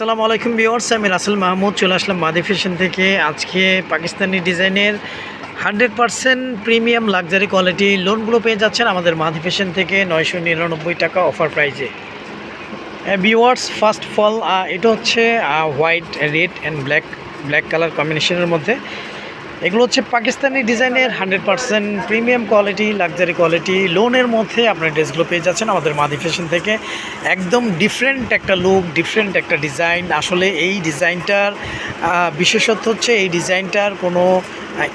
আসসালামু আলাইকুম বিওয়ার্স আমি রাসেল মাহমুদ, চলে আসলাম মাদি ফ্যাশন থেকে। আজকে পাকিস্তানি ডিজাইনের hundred percent premium luxury quality লোনগুলো পেয়ে যাচ্ছেন আমাদের মাদি ফ্যাশন থেকে নয়শো নিরানব্বই টাকা অফার প্রাইজে। বিওয়ার্স ফার্স্ট ফল এটা হচ্ছে white, red and black black colour কম্বিনেশনের মধ্যে। এগুলো হচ্ছে পাকিস্তানি ডিজাইনের hundred percent premium quality, luxury quality. লোনের মধ্যে আপনার ড্রেসগুলো পেয়ে যাচ্ছেন আমাদের মাদি ফ্যাশন থেকে। একদম ডিফারেন্ট একটা লুক ডিফারেন্ট একটা ডিজাইন আসলে এই ডিজাইনটার বিশেষত্ব হচ্ছে এই ডিজাইনটার কোনো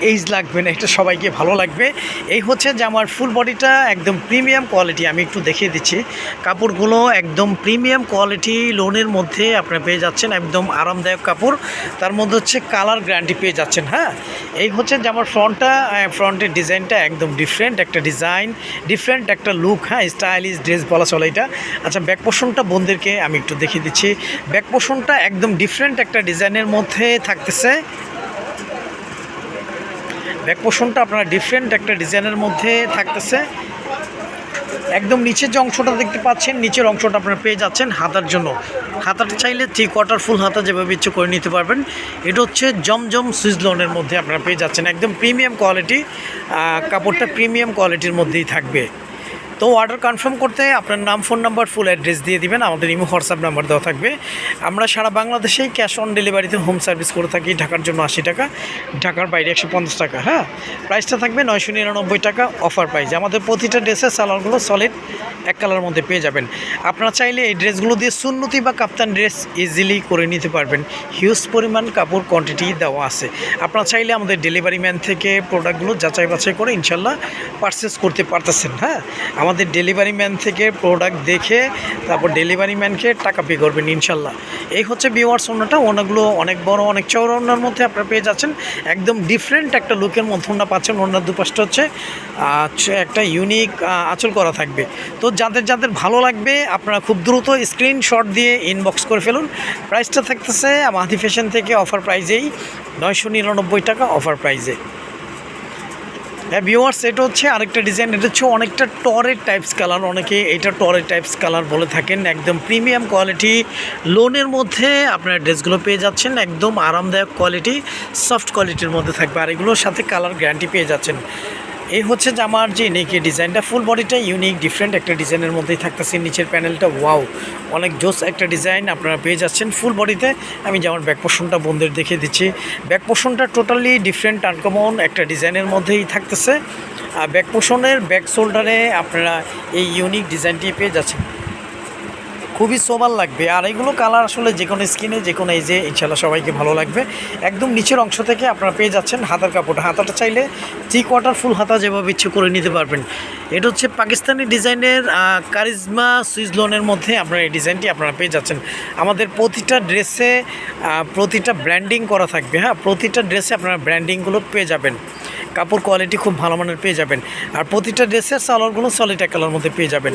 এইজ লাগবে না, এটা সবাইকে ভালো লাগবে। এই হচ্ছে যে আমার ফুল বডিটা একদম প্রিমিয়াম কোয়ালিটি আমি একটু দেখিয়ে দিচ্ছি। কাপড়গুলো একদম প্রিমিয়াম কোয়ালিটি লোনের মধ্যে আপনারা পেয়ে যাচ্ছেন একদম আরামদায়ক কাপড়। তার মধ্যে হচ্ছে কালার গ্যারান্টি পেয়ে যাচ্ছেন হ্যাঁ? এই হচ্ছে যে আমার ফ্রন্টটা ফ্রন্টের ডিজাইনটা একদম ডিফারেন্ট একটা ডিজাইন ডিফারেন্ট একটা লুক হ্যাঁ স্টাইলিশ ড্রেস বলা চলে এটা। আচ্ছা ব্যাক পোষণটা বোনদেরকে আমি একটু দেখিয়ে দিচ্ছি। ব্যাক পোষণটা একদম ডিফারেন্ট একটা ডিজাইনের মধ্যে থাকতেছে। ব্যাক পোষণটা আপনারা ডিফারেন্ট একটা ডিজাইনের মধ্যে থাকতেছে। একদম নিচের যে অংশটা দেখতে পাচ্ছেন, নিচের অংশটা আপনারা পেয়ে যাচ্ছেন হাতার জন্য। হাতাটা চাইলে থ্রি কোয়ার্টার ফুল হাতা যেভাবে ইচ্ছে করে নিতে পারবেন। এটা হচ্ছে জমজম সুইজলনের লোনের মধ্যে আপনারা পেয়ে যাচ্ছেন। একদম প্রিমিয়াম কোয়ালিটি কাপড়টা প্রিমিয়াম কোয়ালিটির মধ্যেই থাকবে। তো অর্ডার কনফার্ম করতে আপনার নাম ফোন নাম্বার ফুল অ্যাড্রেস দিয়ে দিবেন। আমাদের ইমো হোয়াটসঅ্যাপ নাম্বার দেওয়া থাকবে। আমরা সারা বাংলাদেশেই ক্যাশ অন ডেলিভারিতে হোম সার্ভিস করে থাকি ঢাকার জন্য আশি টাকা, ঢাকার বাইরে একশো পঞ্চাশ টাকা হ্যাঁ? প্রাইসটা থাকবে নয়শো নিরানব্বই টাকা অফার প্রাইস আমাদের প্রতিটা ড্রেসের সালোয়ারগুলো সলিড এক কালার মধ্যে পেয়ে যাবেন। আপনারা চাইলে এই ড্রেসগুলো দিয়ে সুন্নতি বা কাপ্তান ড্রেস ইজিলি করে নিতে পারবেন। হিউজ পরিমাণ কাপড় কোয়ান্টিটি দেওয়া আছে। আপনারা চাইলে আমাদের ডেলিভারি ম্যান থেকে প্রোডাক্টগুলো যাচাই বাছাই করে ইনশাল্লাহ পারচেস করতে পারতেছেন হ্যাঁ? আমাদের ডেলিভারি ম্যান থেকে প্রোডাক্ট দেখে তারপর ডেলিভারি ম্যানকে টাকা পে করবেন ইনশাল্লাহ। এই হচ্ছে বিওয়ার্স ওনাটা ওনাগুলো অনেক বড়, অনেক চৌড়া ওনার মধ্যে আপনারা পেয়ে যাচ্ছেন। একদম ডিফারেন্ট একটা লুকের মধ্যে ওনা পাচ্ছেন ওনার দুপাশটা হচ্ছে একটা ইউনিক আঁচল করা থাকবে। তো যাদের যাদের ভালো লাগবে, আপনারা খুব দ্রুত স্ক্রিনশট দিয়ে ইনবক্স করে ফেলুন। প্রাইসটা থাকতেছে মাহাদি ফ্যাশন থেকে অফার প্রাইজেই নয়শো নিরানব্বই টাকা অফার প্রাইজে হ্যাঁ ভিওয়ার্স এটা হচ্ছে আরেকটা ডিজাইন এটা হচ্ছে অনেকটা টরের টাইপস কালার অনেকে এটা টরের টাইপস কালার বলে থাকেন, একদম প্রিমিয়াম কোয়ালিটি লোনের মধ্যে আপনার ড্রেসগুলো পেয়ে যাচ্ছেন, একদম আরামদায়ক কোয়ালিটি সফট কোয়ালিটির মধ্যে থাকবে, আর এগুলোর সাথে কালার গ্যারান্টি পেয়ে যাচ্ছেন। এই হচ্ছে যে আমার যে নেকের ডিজাইনটা ফুল বডিটা ইউনিক ডিফারেন্ট একটা ডিজাইনের মধ্যেই থাকতেছে। নিচের প্যানেলটা ওয়াও অনেক জোস একটা ডিজাইন আপনারা পেয়ে যাচ্ছেন ফুল বডিতে আমি যেমন ব্যাক পোর্শনটা বন্ধের দেখে দিচ্ছি। ব্যাক পোর্শনটা টোটালি ডিফারেন্ট আনকমন একটা ডিজাইনের মধ্যেই থাকতেছে। আর ব্যাক পোর্শনের ব্যাক শোল্ডারে আপনারা এই ইউনিক ডিজাইনটি পেয়ে যাচ্ছেন। খুবই সোবার লাগবে। আর এগুলো কালার আসলে যে কোনো স্কিনে যে কোনো এজে ইনশাল্লাহ সবাইকে ভালো লাগবে। একদম নিচের অংশ থেকে আপনারা পেয়ে যাচ্ছেন হাতার কাপড়। হাতাটা চাইলে থ্রি কোয়ার্টার ফুল হাতা যেভাবে ইচ্ছে করে নিতে পারবেন। এটা হচ্ছে পাকিস্তানি ডিজাইনের কারিজমা সুইচ লোনের মধ্যে আপনারা এই ডিজাইনটি আপনারা পেয়ে যাচ্ছেন। আমাদের প্রতিটা ড্রেসে প্রতিটা ব্র্যান্ডিং করা থাকবে। হ্যাঁ প্রতিটা ড্রেসে আপনারা ব্র্যান্ডিংগুলো পেয়ে যাবেন। কাপড় কোয়ালিটি খুব ভালো মানের পেয়ে যাবেন। আর প্রতিটা ড্রেসের সালোয়ারগুলো সলিড কালার মধ্যে পেয়ে যাবেন।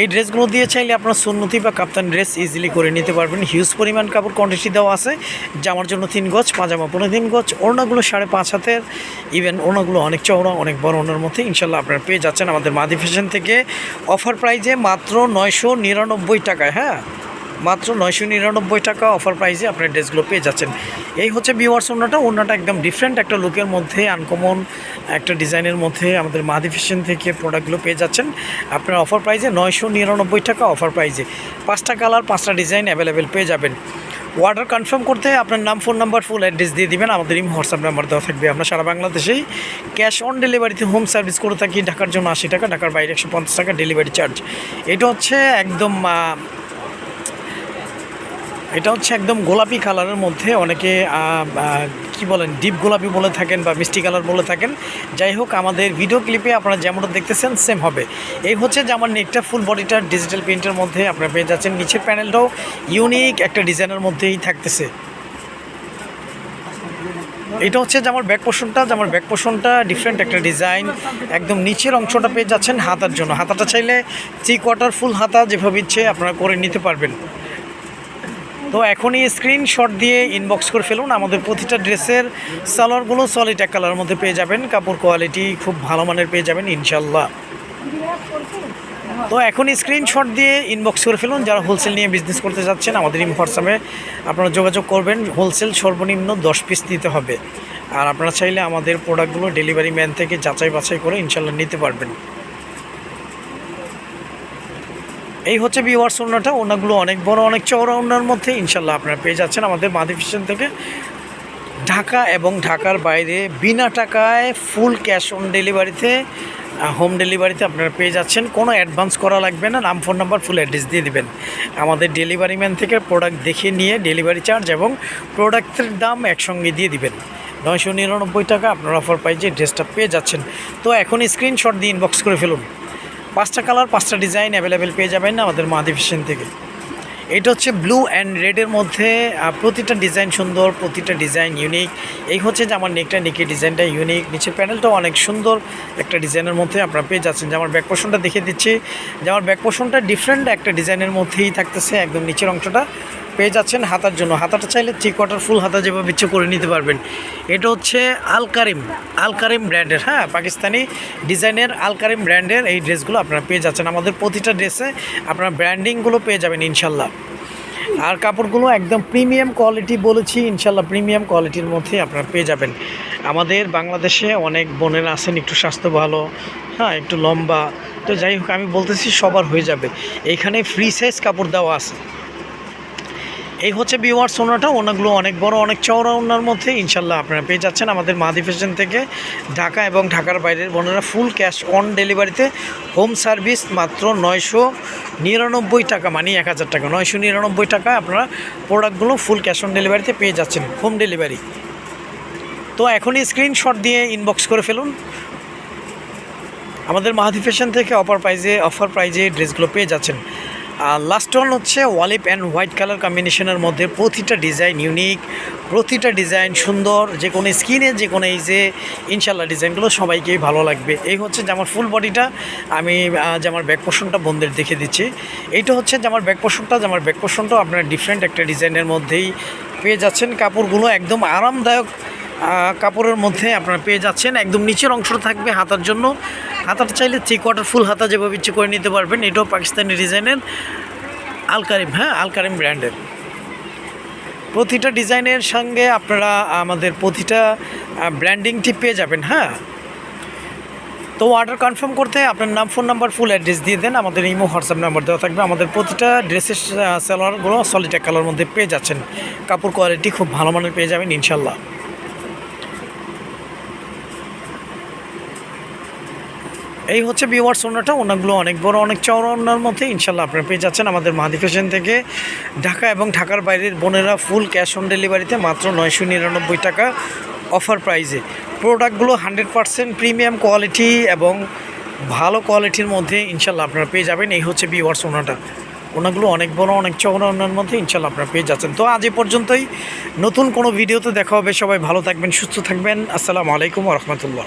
এই ড্রেসগুলো দিয়ে চাইলে আপনার সুন্নতি বা কাপ্তান ড্রেস ইজিলি করে নিতে পারবেন। হিউজ পরিমাণ কাপড় কোয়ান্টিটি দেওয়া আছে। জামার জন্য তিন গজ, পাজামা পনেরো তিন গজ, ওড়নাগুলো সাড়ে পাঁচ হাতের। ইভেন ওড়নাগুলো অনেক চওড়া, অনেক বড় ওড়নার মধ্যে ইনশাল্লাহ আপনারা পেয়ে যাচ্ছেন আমাদের মাদি ফ্যাশন থেকে। অফার প্রাইজে মাত্র নয়শো নিরানব্বই টাকায় হ্যাঁ? মাত্র নয়শো নিরানব্বই টাকা অফার প্রাইসে আপনার ড্রেসগুলো পেয়ে যাচ্ছেন। এই হচ্ছে বিওয়ার্স ওনাটা ওনাটা একদম ডিফারেন্ট একটা লুকের মধ্যে আনকমন একটা ডিজাইনের মধ্যে আমাদের মাদি ফ্যাশন থেকে প্রোডাক্টগুলো পেয়ে যাচ্ছেন। আপনার অফার প্রাইসে নয়শো নিরানব্বই টাকা অফার প্রাইসে পাঁচটা কালার পাঁচটা ডিজাইন অ্যাভেলেবেল পেয়ে যাবেন। অর্ডার কনফার্ম করতে আপনার নাম ফোন নাম্বার ফুল অ্যাড্রেস দিয়ে দিবেন। আমাদের ইম হোয়াটসঅ্যাপ নাম্বার দেওয়া থাকবে। আমরা সারা বাংলাদেশেই ক্যাশ অন ডেলিভারিতে হোম সার্ভিস করে থাকি। ঢাকার জন্য আশি টাকা, ঢাকার বাইরে একশো পঞ্চাশ টাকা ডেলিভারি চার্জ এটা হচ্ছে একদম এটা হচ্ছে একদম গোলাপি কালারের মধ্যে অনেকে কি বলেন, ডিপ গোলাপি বলে থাকেন বা মিষ্টি কালার বলে থাকেন। যাই হোক, আমাদের ভিডিও ক্লিপে আপনারা যেমনটা দেখতেছেন সেম হবে। এই হচ্ছে যে আমার নেকটা ফুল বডিটা ডিজিটাল প্রিন্টের মধ্যে আপনারা পেয়ে যাচ্ছেন। নিচের প্যানেলটাও ইউনিক একটা ডিজাইনের মধ্যেই থাকতেছে। এটা হচ্ছে যে আমার ব্যাক পোর্শনটা যে আমার ব্যাক পোর্শনটা ডিফারেন্ট একটা ডিজাইন একদম নিচের অংশটা পেয়ে যাচ্ছেন হাতার জন্য। হাতাটা চাইলে থ্রি কোয়ার্টার ফুল হাতা যেভাবে ইচ্ছে আপনারা করে নিতে পারবেন। তো এখনই স্ক্রিনশট দিয়ে ইনবক্স করে ফেলুন। আমাদের প্রতিটা ড্রেসের সালোয়ারগুলো সলিড এক কালারের মধ্যে পেয়ে যাবেন। কাপড় কোয়ালিটি খুব ভালো মানের পেয়ে যাবেন ইনশাল্লাহ তো এখন স্ক্রিনশট দিয়ে ইনবক্স করে ফেলুন। যারা হোলসেল নিয়ে বিজনেস করতে যাচ্ছেন, আমাদের ইম হোয়াটসঅ্যাপে আপনারা যোগাযোগ করবেন। হোলসেল সর্বনিম্ন দশ পিস নিতে হবে। আর আপনারা চাইলে আমাদের প্রোডাক্টগুলো ডেলিভারি ম্যান থেকে যাচাই বাছাই করে ইনশাল্লাহ নিতে পারবেন। এই হচ্ছে বিওয়ার্স ওনাটা ওনাগুলো অনেক বড়, অনেক চওড়া ওনার মধ্যে। ইনশাল্লাহ আপনারা পেয়ে যাচ্ছেন আমাদের মাদি ফ্যাশন থেকে। ঢাকা এবং ঢাকার বাইরে বিনা টাকায় ফুল ক্যাশ অন ডেলিভারিতে হোম ডেলিভারিতে আপনারা পেয়ে যাচ্ছেন। কোনো অ্যাডভান্স করা লাগবে না, নাম, ফোন নাম্বার, ফুল অ্যাড্রেস দিয়ে দিবেন। আমাদের ডেলিভারি ম্যান থেকে প্রোডাক্ট দেখে নিয়ে ডেলিভারি চার্জ এবং প্রোডাক্টের দাম একসঙ্গে দিয়ে দিবেন। নয়শো নিরানব্বই টাকা আপনার অফার পাই যে ড্রেসটা পেয়ে যাচ্ছেন। তো এখন স্ক্রিনশট দিয়ে ইনবক্স করে ফেলুন। পাঁচটা কালার, পাঁচটা ডিজাইন অ্যাভেলেবেল পেয়ে যাবেন আমাদের মাদি থেকে। এটা হচ্ছে ব্লু অ্যান্ড রেডের মধ্যে প্রতিটা ডিজাইন সুন্দর, প্রতিটা ডিজাইন ইউনিক এই হচ্ছে যে আমার নেকটা নেকের ডিজাইনটা ইউনিক নিচের প্যানেলটাও অনেক সুন্দর, একটা ডিজাইনের মধ্যে আপনারা পেয়ে যাচ্ছেন। যে আমার ব্যাক পোর্শনটা দেখে দিচ্ছি, যে আমার ব্যাক পোর্শনটা ডিফারেন্ট একটা ডিজাইনের মধ্যেই থাকতেছে একদম নিচের অংশটা। পেয়ে যাচ্ছেন হাতার জন্য। হাতাটা চাইলে থ্রি কোয়ার্টার ফুল হাতা যেভাবে ইচ্ছে করে নিতে পারবেন। এটা হচ্ছে আলকারিম আলকারিম ব্র্যান্ডের হ্যাঁ পাকিস্তানি ডিজাইনের আলকারিম ব্র্যান্ডের এই ড্রেসগুলো আপনারা পেয়ে যাচ্ছেন। আমাদের প্রতিটা ড্রেসে আপনারা ব্র্যান্ডিংগুলো পেয়ে যাবেন ইনশাল্লাহ। আর কাপড়গুলো একদম প্রিমিয়াম কোয়ালিটি বলেছি, ইনশাল্লাহ প্রিমিয়াম কোয়ালিটির মধ্যে আপনারা পেয়ে যাবেন। আমাদের বাংলাদেশে অনেক বোনেরা আছেন, একটু স্বাস্থ্য ভালো হ্যাঁ একটু লম্বা। তো যাই হোক, আমি বলতেছি সবার হয়ে যাবে। এইখানে ফ্রি সাইজ কাপড় দেওয়া আছে। এই হচ্ছে বিওয়ার্স ওনাটা ওনাগুলো অনেক বড়, অনেক চওড়া ওনার মধ্যে। ইনশাল্লাহ আপনারা পেয়ে যাচ্ছেন আমাদের মাদি ফ্যাশন থেকে ঢাকা এবং ঢাকার বাইরের বোনেরা ফুল ক্যাশ অন ডেলিভারিতে হোম সার্ভিস মাত্র নয়শো নিরানব্বই টাকা মানে এক হাজার টাকা, নয়শো নিরানব্বই টাকা আপনারা প্রোডাক্টগুলো ফুল ক্যাশ অন ডেলিভারিতে পেয়ে যাচ্ছেন হোম ডেলিভারি তো এখনই স্ক্রিনশট দিয়ে ইনবক্স করে ফেলুন। আমাদের মাহাদি ফ্যাশন থেকে অফার প্রাইজে অফার প্রাইজে ড্রেসগুলো পেয়ে যাচ্ছেন। আর লাস্ট ওয়ান হচ্ছে ওয়ালিপ অ্যান্ড হোয়াইট কালার কম্বিনেশনের মধ্যে প্রতিটা ডিজাইন ইউনিক প্রতিটা ডিজাইন সুন্দর, যে কোনো স্কিনে যে কোনো এই যে ইনশাল্লাহ ডিজাইনগুলো সবাইকেই ভালো লাগবে। এই হচ্ছে যে আমার ফুল বডিটা আমি আমার ব্যাক পোর্শনটা বন্ধের দেখে দিচ্ছি। এইটা হচ্ছে যে আমার ব্যাক পোর্শনটা আমার ব্যাক পোর্শনটাও আপনার ডিফারেন্ট একটা ডিজাইনের মধ্যেই পেয়ে যাচ্ছেন। কাপড়গুলো একদম আরামদায়ক কাপড়ের মধ্যে আপনারা পেয়ে যাচ্ছেন। একদম নিচের অংশটা থাকবে হাতার জন্য। হাতাটা চাইলে থ্রি কোয়ার্টার ফুল হাতা যেভাবে ইচ্ছে করে নিতে পারবেন, এটাও পাকিস্তানি ডিজাইনের আলকারিম হ্যাঁ আলকারিম ব্র্যান্ডের প্রতিটা ডিজাইনের সঙ্গে আপনারা আমাদের প্রতিটা ব্র্যান্ডিংটি পেয়ে যাবেন হ্যাঁ। তো অর্ডার কনফার্ম করতে আপনার নাম ফোন নাম্বার ফুল অ্যাড্রেস দিয়ে দেন, আমাদের ইমো হোয়াটসঅ্যাপ নাম্বার দেওয়া থাকবে। আমাদের প্রতিটা ড্রেসের সালোয়ারগুলো এক কালার মধ্যে পেয়ে যাচ্ছেন। কাপড় কোয়ালিটি খুব ভালো মানের পেয়ে যাবেন, ইনশাল্লাহ। এই হচ্ছে বিওয়ার্স ওনাটা ওনাগুলো অনেক বড়, অনেক চওড়া ওনার মধ্যে। ইনশাল্লাহ আপনারা পেয়ে যাচ্ছেন আমাদের মাহাদি থেকে। ঢাকা এবং ঢাকার বাইরের বোনেরা ফুল ক্যাশ অন ডেলিভারিতে মাত্র নয়শো নিরানব্বই টাকা অফার প্রাইজে প্রোডাক্টগুলো হান্ড্রেড পারসেন্ট প্রিমিয়াম কোয়ালিটি এবং ভালো কোয়ালিটির মধ্যে ইনশাল্লাহ আপনারা পেয়ে যাবেন। এই হচ্ছে বিওয়ার্স ওনাটা ওনাগুলো অনেক বড়, অনেক চওড়া ওনার মধ্যে ইনশাল্লাহ আপনারা পেয়ে যাচ্ছেন। তো আজ এ পর্যন্তই। নতুন কোনো ভিডিওতে দেখা হবে। সবাই ভালো থাকবেন, সুস্থ থাকবেন। আসসালামু আলাইকুম রহমতুল্লাহ।